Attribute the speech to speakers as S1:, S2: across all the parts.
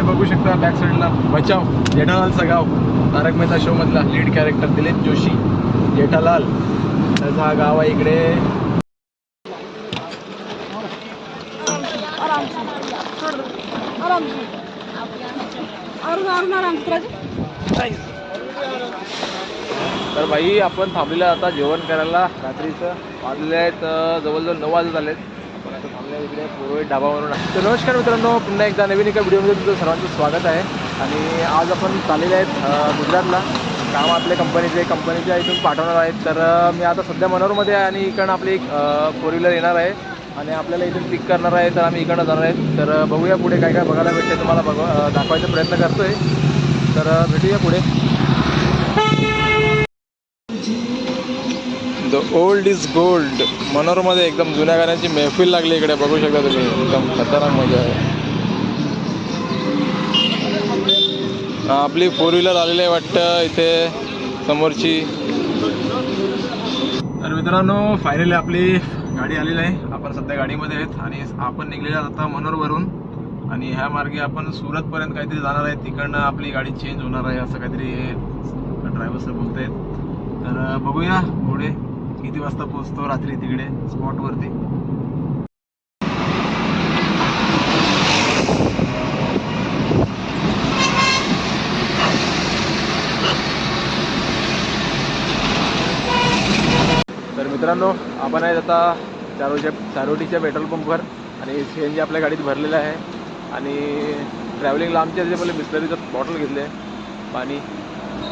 S1: इकडे बघू शकता बॅक साईडला बचाव जेठालालचं गाव तारक मेहता शो मधला लीड कॅरेक्टर दिलीप जोशी जेठालाल. त्याचा हा गाव आहे इकडे. तर भाई आपण थांबलेलं आता जेवण करायला. रात्रीचं वाजले आहेत जवळजवळ नऊ वाजत आलेत. आपण इकडे पुरोहित डाबावरून तर नमस्कार मित्रांनो पुन्हा एकदा नवीन एका व्हिडिओमध्ये तुमचं सर्वांचं स्वागत आहे. आणि आज आपण चाललेले आहेत गुजरातला. काम आपल्या कंपनीचे कंपनीच्या इथून पाठवणार आहेत. तर मी आता सध्या मनोरमध्ये आहे आणि इकडं आपली एक फोर व्हीलर येणार आहे. आणि आपल्याला इथून पिक करणार आहे तर आम्ही इकडनं जाणार आहेत तर बघूया पुढे काय काय बघायला भेटते तुम्हाला बघ दाखवायचा प्रयत्न करतो आहे तर भेटूया पुढे. ओल्ड इज गोल्ड मनोरमध्ये एकदम जुन्या गाण्यांची मेहफिल लागली इकडे. बघू शकता तुम्ही. एकदम खतरनाक मजा आहे. आपली फोर व्हीलर आलेली आहे वाटतं इथे समोरची. तर मित्रांनो फायनली आपली गाडी आलेली आहे. आपण सध्या गाडीमध्ये आहेत आणि आपण निघलेला आता मनोरवरून आणि ह्या मार्गे आपण सुरतपर्यंत काहीतरी जाणार आहे. तिकडनं आपली गाडी चेंज होणार आहे असं काहीतरी ड्रायव्हर सर बोलत आहेत तर बघूया पुढे. किती वाजता पोहोचतो रात्री तिकडे स्पॉटवरती तर मित्रांनो आपण आहेत आता चारोच्या चारोटीच्या पेट्रोल पंपवर आणि सी एन जी आपल्या गाडीत भरलेलं आहे. आणि ट्रॅव्हलिंग आमच्या जे मला बिस्लरीचं बॉटल घेतले. पाणी.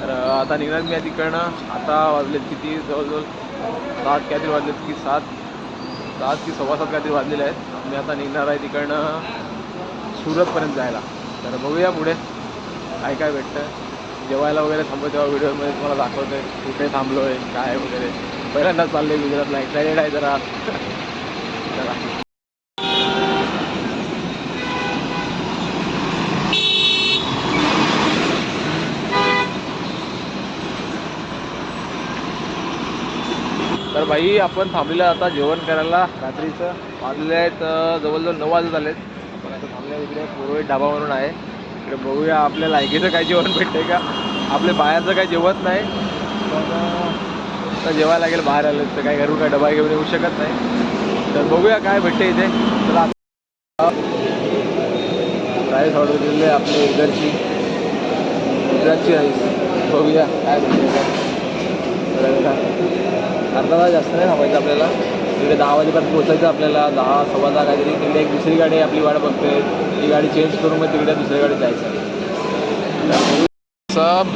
S1: तर आता निघणार मी तिकडनं. आता वाजलेत किती? जवळजवळ सात काहीतरी वाजलेत की सात सात की सव्वा सात काहीतरी वाजलेले आहेत. मी आता निघणार आहे तिकडनं सुरतपर्यंत जायला. तर बघूया पुढे. काय काय भेटतं जेवायला वगैरे थांबतो तेव्हा व्हिडिओमध्ये तुम्हाला दाखवतोय कुठे थांबलो आहे काय वगैरे. पहिल्यांदाच चालले गुजरातला. एक्सायटेड आहे जरा चला बाई आपण थांबलेलं आता जेवण करायला. रात्रीचं वाजले आहेत जवळजवळ नऊ वाजत आलेत. आपण आता थांबल्या इकडे पुरोहित ढाबावरून आहे. इकडे बघूया आपल्या लायकीचं काय जेवण भेटतंय का. आपले बाहेरचं काही जेवत नाही. तर जेवायला लागेल बाहेर आलं तर काय घरून काय डबा घेऊन येऊ शकत नाही. तर बघूया काय भेटते इथे. चला राईस ऑर्डर दिलेली आहे आपली इकडची गुजरातची राईस. बघूया काय भेटते अर्धा तास जास्त नाही थांबायचं आपल्याला. तिकडे दहा वाजेपर्यंत पोहोचायचं आपल्याला. दहा सव्वा दहा काहीतरी. तिकडे एक दुसरी गाडी आपली वाट बघते ती गाडी चेंज करून मग तिकडे दुसऱ्या गाडीत जायचं. सब.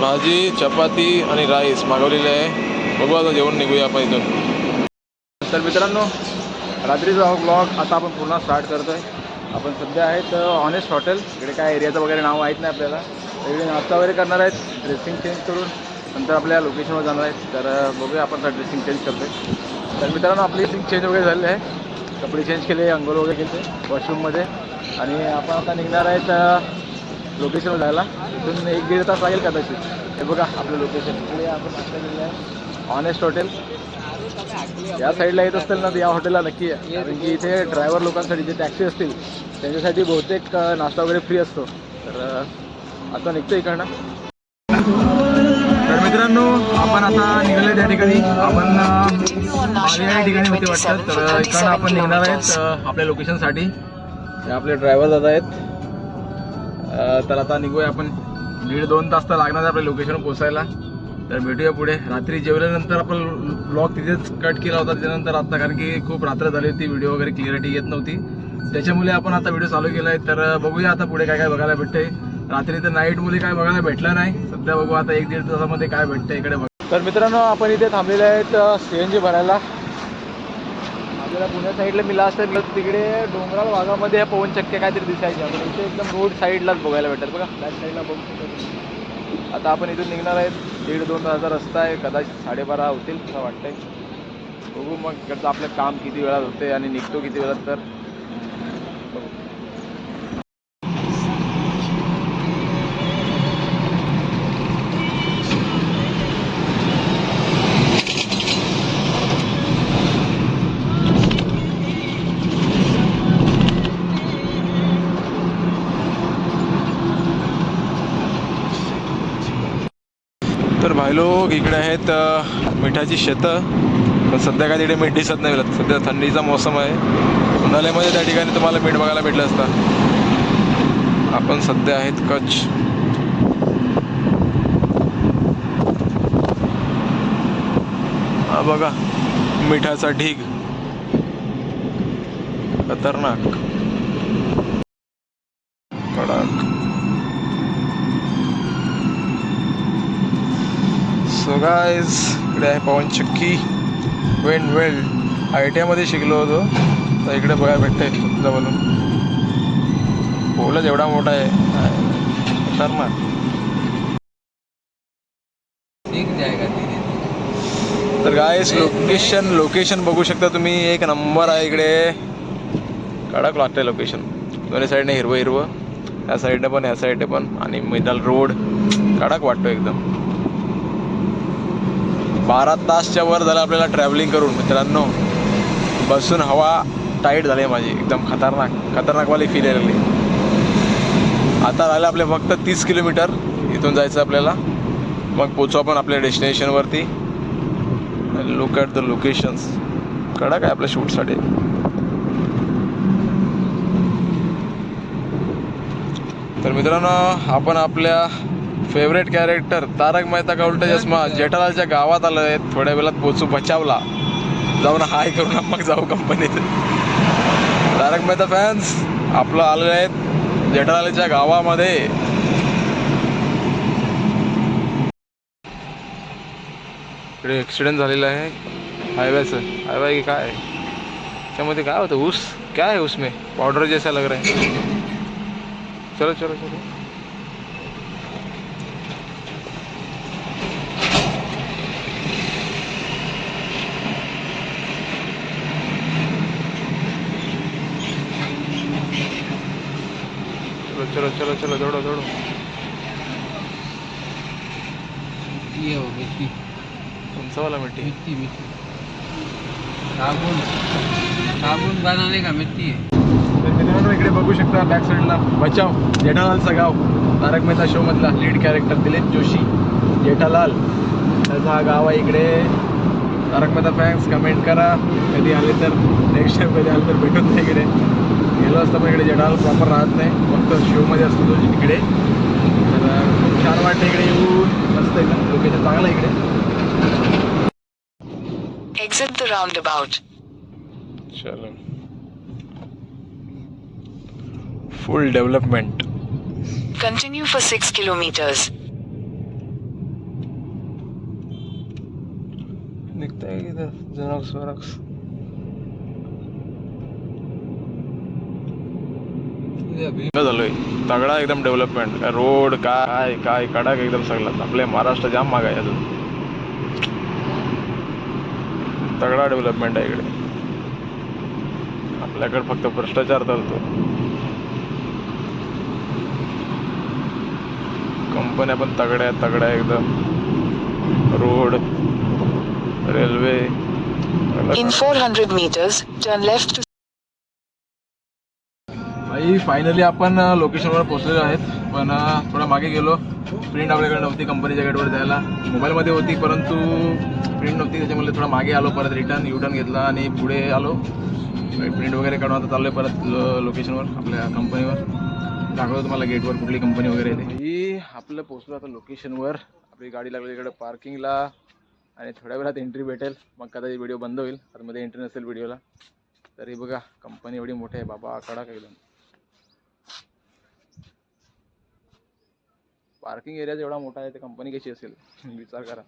S1: भाजी चपाती आणि राईस मागवलेली आहे. बघू आता जेवण निघूया आपण इथून. तर मित्रांनो रात्रीचा ब्लॉग आता आपण पुन्हा स्टार्ट करतो आहे आपण सध्या आहेत ऑनेस्ट हॉटेल इकडे काय एरियाचं वगैरे नाव माहीत नाही आपल्याला. इकडे नाश्ता वगैरे करणार आहेत ड्रेसिंग चेंज करून. नंतर आपल्या लोकेशनवर जाणार आहेत. तर बघूया आपण आता ड्रेसिंग चेंज करतो तर मित्रांनो आपली ड्रेसिंग चेंज वगैरे झालेली आहे. कपडे चेंज केले अंघोळ वगैरे केले वॉशरूममध्ये आणि आपण आता निघणार आहेत लोकेशनवर जायला. तिथून एक दीड तास लागेल कदाचित. हे बघा आपलं लोकेशन इकडे आपण नाश्ता केलेला आहे. ऑनेस्ट हॉटेल या साईडला येत असतील ना तर या हॉटेलला नक्की आहे कारण की इथे ड्रायव्हर लोकांसाठी जे टॅक्सी असतील त्यांच्यासाठी बहुतेक नाश्ता वगैरे फ्री असतो. तर आता निघतो इकडनं. तर मित्रांनो आपण आता निघाले त्या ठिकाणी. आपण या ठिकाणी होते वाटतं. तर इकडनं आपण निघणार आहेत आपल्या लोकेशनसाठी आपले ड्रायव्हर दादा आहेत. तर आता निघूया आपण. दीड दोन तास तर लागणार आहे आपल्या लोकेशनवर पोचायला तर भेटूया पुढे. रात्री जेवल्यानंतर आपण ब्लॉग तिथेच कट केला होता त्याच्यानंतर आता कारण की खूप रात्र झाली होती व्हिडिओ वगैरे क्लिअरिटी येत नव्हती. त्याच्यामुळे आपण आता व्हिडिओ चालू केला आहे. तर बघूया आता पुढे काय काय बघायला भेटते रात्री तर नाईट काय बघायला भेटलं नाही. सध्या बघू आता एक दीड तासामध्ये काय भेटतं इकडे बघ. तर मित्रांनो आपण इथे थांबलेले आहेत सी एन जी भरायला. आपल्याला पुण्या साईडला मी लास्ट टाइम तिकडे डोंगराळ भागामध्ये पवन चक्के काहीतरी दिसायचे. आपण इथे एकदम रोड साईडलाच बघायला भेटतात बघा. बॅक साईडला बघू शकतो. आता आपण इथून निघणार आहेत. दीड दोन तासाचा रस्ता आहे. कदाचित साडेबारा होतील असं वाटतंय. बघू मग इकडचं आपलं काम किती वेळात होते आणि निघतो किती वेळात तर. भाई इकडे आहेत मिठाची शेतं. पण सध्या काय तिकडे मीठ दिसत नाही सध्या थंडीचा मोसम आहे. उन्हाळ्यामध्ये त्या ठिकाणी तुम्हाला मीठ बघायला भेटलं असतं. आपण सध्या आहेत कच्छ. हा बघा मिठाचा ढीग. खतरनाक. कडक सो गायज इकडे आहे पवन चक्की. वेन वेल आय टी आयमध्ये शिकलो होतो. तर इकडे बघायला भेटतंय तुमचा म्हणून. पोलच एवढा मोठा आहे. खतरनाक. तर गायस लोकेशन लोकेशन बघू शकता तुम्ही. एक नंबर आहे इकडे. कडक लागतंय लोकेशन दोन्ही साईडने हिरवं हिरवं या साईडने पण या साईडने पण. आणि मिडल रोड कडक वाटतो एकदम. बारा तासच्या वर झालं आपल्याला ट्रॅव्हलिंग करून. मित्रांनो बसून हवा टाईट झाली आहे माझी. एकदम खतरनाक खतरनाकवाली फील लागली आता राहिलं आपले फक्त तीस किलोमीटर इथून जायचं आपल्याला. मग पोचू आपण आपल्या डेस्टिनेशनवरती लुक ॲट द लोकेशन्स कडक आहे आपल्या शूटसाठी तर मित्रांनो आपण आपल्या फेवरेट कॅरेक्टर तारक मेहता का उलटा चष्मा? जेठालालच्या गावात आलो आहे थोड्या वेळात पोचू बचावला. जाऊन हाय करून मग जाऊ कंपनीत तारक मेहता फॅन्स आपलं आलेलं आहेत जेठालालच्या गावामध्ये. इकडे ॲक्सिडेंट झालेला आहे. हायवेचं हायवे की काय? त्यामध्ये काय होतं? ऊस? क्या है उसमें पावडर जैसा लग रहा है. चलो चलो चलो. चलो चलो चलो दौड़ो दौड़ो।
S2: ये हो मिट्टी।
S1: कौन वाला मिट्टी?
S2: मिट्टी मिट्टी। साबुन। साबुन बनाने का मिट्टी है।
S1: तर मित्रांनो इकडे बघू शकता बॅक साईडला बचाव जेठालालचं गाव तारक मेहता शो मधला लीड कॅरेक्टर दिलीप जोशी जेठालाल. त्याचा हा गाव आहे इकडे. तारक मेहता फॅन्स कमेंट करा. कधी आले तर नेक्स्ट टाइम कधी आले तर भेटून नाही इकडे. गेलो असतं पण इकडे जेठालाल प्रॉपर राहत नाही. फक्त शोमध्ये असतो तो इकडे तर खूप छान वाटतं इकडे येऊन. मस्त एकदम लोकेशन चांगलं आहे इकडे.
S3: Exit the roundabout.
S1: चलो. Full development
S3: Continue for 6 kilometers.
S1: निघताय इथं झेरॉक्स वेरॉक्स
S2: ये अभी
S1: झालोय? तगडा एकदम डेव्हलपमेंट रोड काय काय कडक एकदम सगळं आपले महाराष्ट्र जाम माग आहे अजून. तगडा डेव्हलपमेंट आहे इकडे. आपल्याकडे फक्त भ्रष्टाचार चालतो. कंपन्या पण तगड्या तगड्या एकदम. Road railway
S3: In 400 meters, turn left to
S1: आणि फायनली आपण लोकेशनवर पोहोचलेलो आहेत. पण थोडा थोडं मागे गेलो. प्रिंट आपल्याकडे नव्हती कंपनीच्या गेटवर जायला. मोबाईलमध्ये होती परंतु प्रिंट नव्हती. त्याच्यामुळे थोडं मागे आलो परत रिटर्न युटर्न घेतला आणि पुढे आलो. प्रिंट वगैरे काढून आता चाललोय परत लो लोकेशनवर आपल्या कंपनीवर दाखवतो तुम्हाला गेटवर कुठली कंपनी वगैरे येते ही आपलं पोहोचलो आता लोकेशनवर आपली गाडी लागली इकडे पार्किंगला आणि थोड्या वेळात एंट्री भेटेल. मग कदाचित व्हिडिओ बंद होईल. आतमध्ये एंट्री नसेल व्हिडिओला तरी बघा कंपनी एवढी मोठी आहे. बाबा कडक एकदम. पार्किंग एरिया जेवढा मोठा आहे ते कंपनी कशी असेल? विचार करा.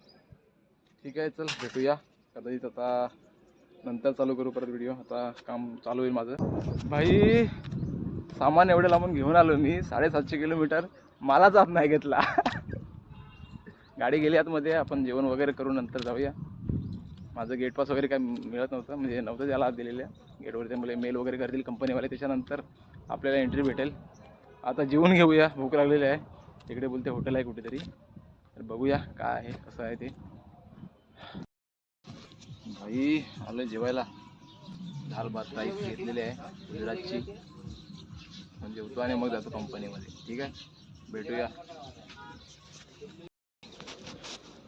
S1: ठीक आहे चल भेटूया. कदाचित आता नंतर चालू करू परत व्हिडिओ आता काम चालू होईल माझं. भाई सामान एवढे लांबून घेऊन आलो मी साडेसातशे किलोमीटर. मला जात नाही घेतला. गाडी गेली आतमध्ये आपण जेवण वगैरे करू नंतर जाऊया. माझं गेट पास वगैरे काय मिळत नव्हतं म्हणजे नव्हतं त्याला आत दिलेल्या. गेटवरती मला मेल वगैरे करतील कंपनीवाले त्याच्यानंतर आपल्याला एंट्री भेटेल. आता जेवून घेऊया भूक लागलेली आहे. तिकडे बोलते हॉटेल आहे कुठेतरी. तर बघूया काय आहे कसं आहे ते. भाई आलो जेवायला. दाल भात राईस घेतलेले आहे गुजरातची. म्हणजे होतो आणि मग जातो कंपनीमध्ये ठीक आहे? भेटूया.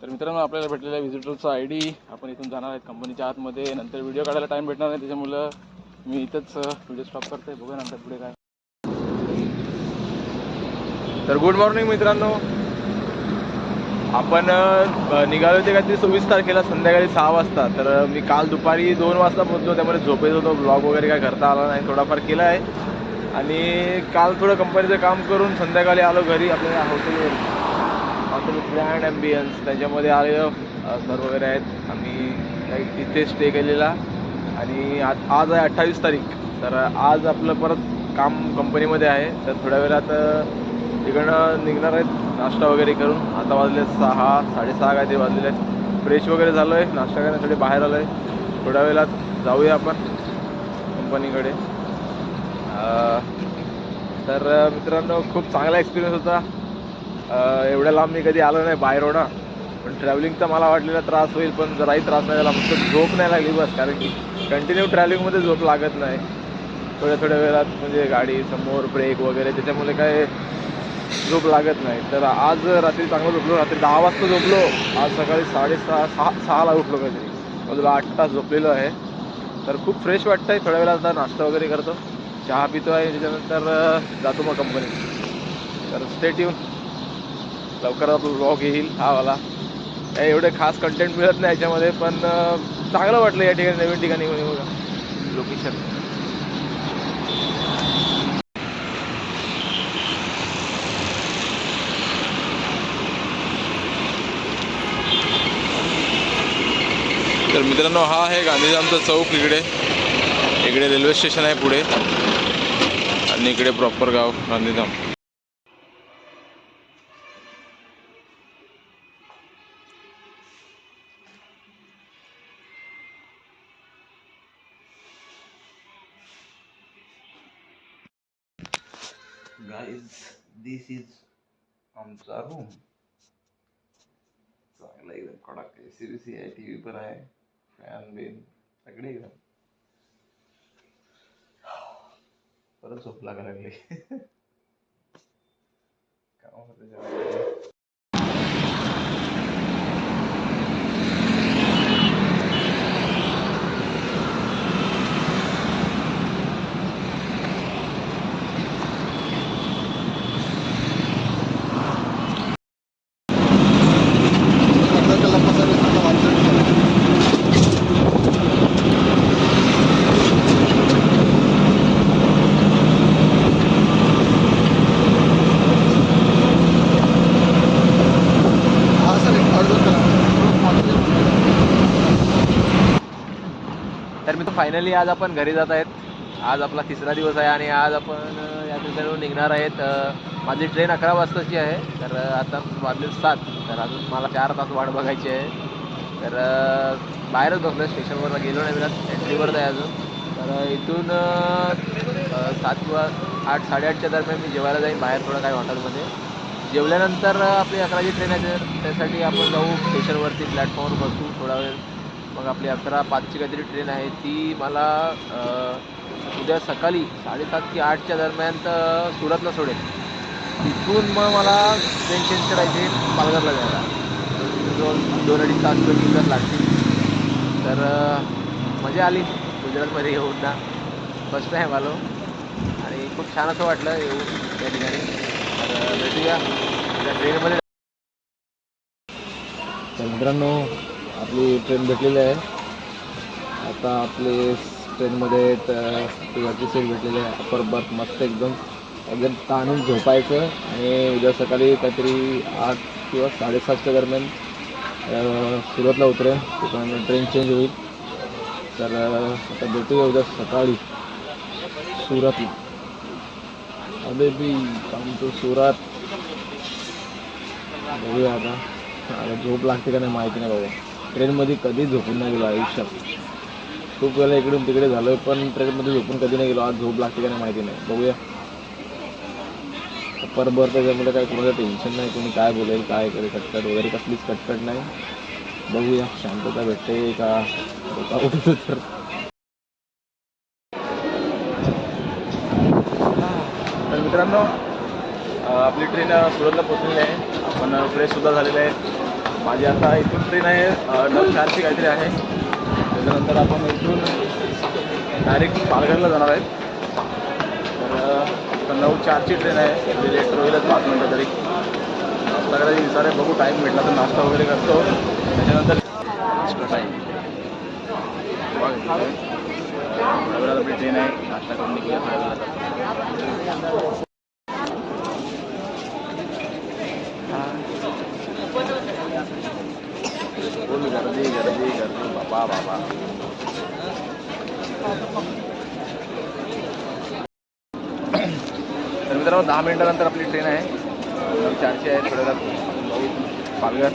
S1: तर मित्रांनो आपल्याला भेटलेल्या व्हिजिटरचा आय डी आपण इथून जाणार आहेत कंपनीच्या आतमध्ये. नंतर व्हिडिओ काढायला टाईम भेटणार नाही त्याच्यामुळं मी इथंच व्हिडिओ स्टॉप करते बघूया नंतर पुढे काय तर गुड मॉर्निंग मित्रांनो. आपण निघालो होते काहीतरी सव्वीस तारखेला संध्याकाळी सहा वाजता. तर मी काल दुपारी दोन वाजता पोहोचलो त्यामुळे झोपेत होतो. ब्लॉग वगैरे काय करता आला नाही. थोडाफार केला आहे. आणि काल थोडं कंपनीचं काम करून संध्याकाळी आलो घरी. आपल्या हॉटेल हॉटेल ग्रँड ॲम्बियन्स त्याच्यामध्ये आलेलं सर वगैरे आहेत. आम्ही काही तिथे स्टे केलेला. आणि आज आज आहे अठ्ठावीस तारीख. तर आज आपलं परत काम कंपनीमध्ये आहे. तर थोड्या वेळात तिकडं तिकडनं निघणार आहेत. नाश्ता वगैरे करून. आता वाजले सहा साडेसहा काहीतरी वाजलेले आहेत. फ्रेश वगैरे झालो आहे नाश्ता करण्यासाठी बाहेर आलो आहे थोड्या वेळात जाऊया आपण कंपनीकडे तर मित्रांनो खूप चांगला एक्सपिरियन्स होता. एवढ्या लांब मी कधी आलो नाही बाहेर होणार पण ट्रॅव्हलिंगचा मला वाटलेला त्रास होईल पण जराही त्रास नाही झाला. फक्त झोप नाही लागली बस कारण की कंटिन्यू ट्रॅव्हलिंगमध्ये झोप लागत नाही. थोड्या थोड्या वेळात म्हणजे गाडी समोर ब्रेक वगैरे त्याच्यामुळे काय झोप लागत नाही. तर आज रात्री चांगलं झोपलो रात्री दहा वाजता झोपलो. आज सकाळी साडेसहा सहा सहाला उठलो काहीतरी बाजूला आठ तास झोपलेलो आहे. तर खूप फ्रेश वाटतं आहे थोड्या वेळा आता नाश्ता वगैरे करतो. चहा पितो आहे. त्याच्यानंतर जातो मग कंपनीत तर स्टेट येऊन लवकरात आपला ब्लॉग येईल हा वाला. काही एवढे खास कंटेंट मिळत नाही याच्यामध्ये पण चांगलं वाटलं या ठिकाणी नवीन ठिकाणी येऊन बघा. लोकेशन तर मित्रांनो हा आहे गांधीधामचा चौक इकडे. इकडे रेल्वे स्टेशन आहे पुढे. आणि इकडे प्रॉपर गाव गांधीधाम. गाईज दिस इज आमचा रूम चांगला एकदम कडक ए सी बी सी आहे टी व्ही पण आहे. फॅन बिन. सगळे एकदम परत झोप लागायला लागली. काम होतं जरा. तर मी तो फायनली आज आपण घरी जात आहेत. आज आपला तिसरा दिवस आहे आणि आज आपण या ठिकाणी निघणार आहेत. माझी ट्रेन अकरा वाजताची आहे. तर आता वाजले सात. तर अजून मला चार तास वाट बघायची आहे. तर बाहेरच बसलो स्टेशनवर गेलो नाही मला एंट्रीवर आहे अजून. तर इथून सात किंवा आठ साडेआठच्या दरम्यान मी जेवायला जाईन बाहेर थोडं काही हॉटेलमध्ये. जेवल्यानंतर आपली अकराची ट्रेन आहे. तर त्यासाठी आपण जाऊ स्टेशनवरती प्लॅटफॉर्मवर बसू. थोडा वेळ मग आपली अकरा पाचची काहीतरी ट्रेन आहे ती मला उद्या सकाळी साडेसात की आठच्या दरम्यान तर सुरतला सोडेल. तिथून मग मला ट्रेन चेंज करायची पालघरला जायला. दोन दोन अडीच तास किंवा तीन तास लागतील. तर मजा आली गुजरातमध्ये येऊन ना फर्स्ट टाईम आलो आणि खूप छान असं वाटलं येऊन त्या ठिकाणी. तर भेटूया. त्या ट्रेनमध्ये तर मित्रांनो आपली ट्रेन भेटलेली आहे. आता आपले ट्रेनमध्ये त- सीट भेटलेली आहे. अपर बर्थ मस्त एकदम. एकदम ताणून झोपायचं आणि उद्या सकाळी काहीतरी आठ किंवा साडेसातच्या दरम्यान सुरतला उतरेन. तिकडून ट्रेन चेंज होईल. तर आता भेटूया उद्या सकाळी सुरतला. अरे बी काम सुरात सुरत. बघूया आता. आता झोप लागते का नाही माहिती नाही बाबा. ट्रेनमध्ये कधी झोपून नाही गेलो आयुष्यात. खूप वेळा इकडून तिकडे झालो आहे पण ट्रेनमध्ये झोपून कधी नाही गेलो. आज झोप लागते का नाही माहिती नाही. बघूया. पर बरं त्याच्यामुळे काय कोणाचं टेन्शन नाही. कोणी काय बोलेल काय करेल कटकट वगैरे कसलीच कटकट नाही. बघूया. शांतता भेटते का? उठतो तर. मित्रांनो आपली ट्रेन सुरतला पोचलेली आहे. आपण फ्रेशसुद्धा झालेले आहे. माझी आता इथून ट्रेन आहे नऊ चारशे काहीतरी आहे. त्याच्यानंतर आपण इथून डायरेक्ट पालघरला जाणार आहेत तर आता नऊ चारची ट्रेन आहे. म्हणजे लेट होईलच पाच मिनटं तरी. नाश्ता करायची विचार आहे बघू टाईम भेटला तर नाश्ता वगैरे करतो. त्याच्यानंतर एक्स्ट्रा टाईम आपली ट्रेन आहे. नाश्ता करून निघूया फुल गर्दी गर्दी गर्दी बाबा बाबा. तर मित्रांनो दहा मिनिटानंतर आपली ट्रेन आहे. चारशे आहे थोड्या वेळात पालघर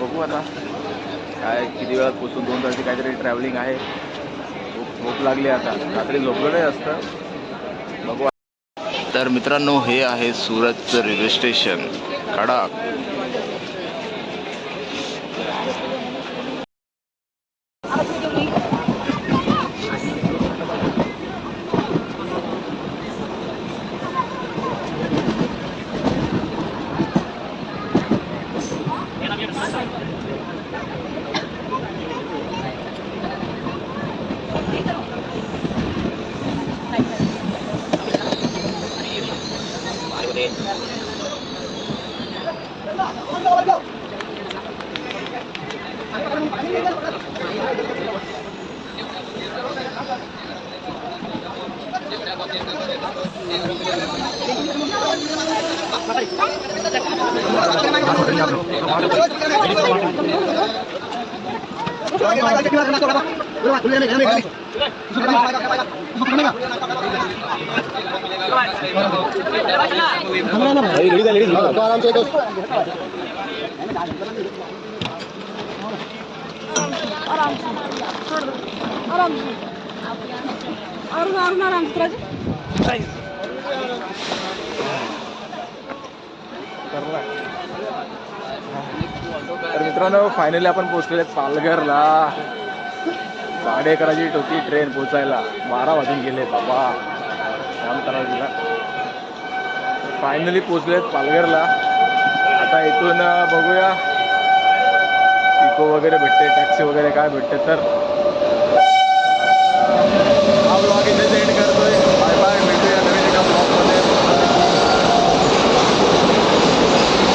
S1: बघू आता काय किती वेळात पोचून दोन तासची काहीतरी ट्रॅव्हलिंग आहे. खूप भूक लागली आता. रात्री झोपलं नाही असतं. बघू. तर मित्रांनो हे आहे सुरतचं रेल्वे स्टेशन. खडाक.
S4: আচ্ছা, আমাকে आराम से आराम से अरुण अरुण आराम से राजू
S1: तर मित्रांनो फायनली आपण पोहोचलेले आहेत पालघरला. साडे अकराची होती ट्रेन पोचायला बारा वाजून गेले बाबा. काम करायला फायनली पोचले आहेत पालघरला. आता इथून बघूया. इको वगैरे भेटते टॅक्सी वगैरे काय भेटते तर.